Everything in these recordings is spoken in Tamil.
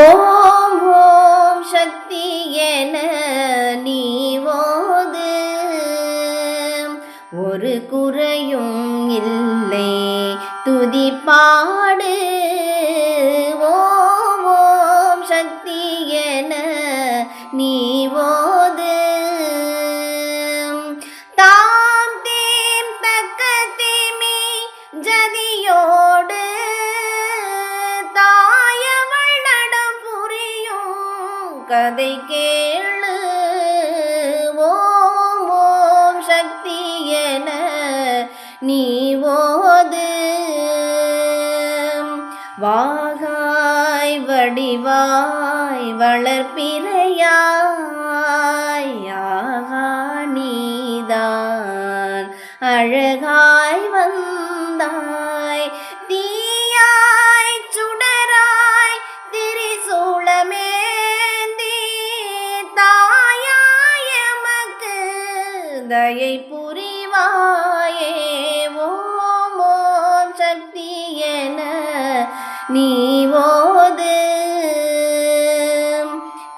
ஓம் ஓம் சக்தி என நீ ஓது. ஒரு குறையும் இல்லை துதிப்பாடு ஓம் ஓம் சக்தி என நீ ஓ கதை கேளு. ஓம் ஓம் சக்தி என நீ ஓது. வாகாய் வடிவாய் வளர்ப்பிறையாய் ஆகா நீதான். அழகாய் வந்தான். தயை புரிவாயே? ஓம் ஓம் சக்தி என நீவோது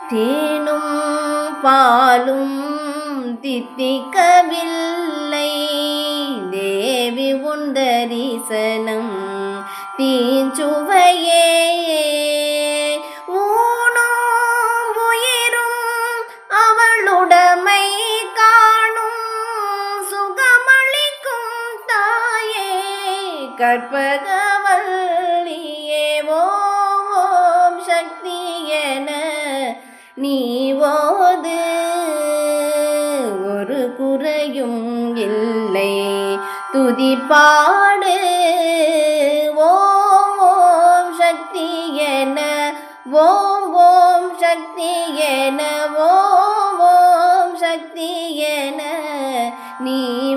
தேனும் பாலும் தித்திக்கவில்லை. தேவி உன் தரிசனம் தீஞ்சுவையே. கற்பகவல்லியே ஓம் ஓம் சக்தி என நீ ஓது. ஒரு குறையும் இல்லை. துதிப்பாடு. ஓம் ஓம் சக்தி என ஓம் ஓம் சக்தி என ஓம் ஓம் சக்தி என நீ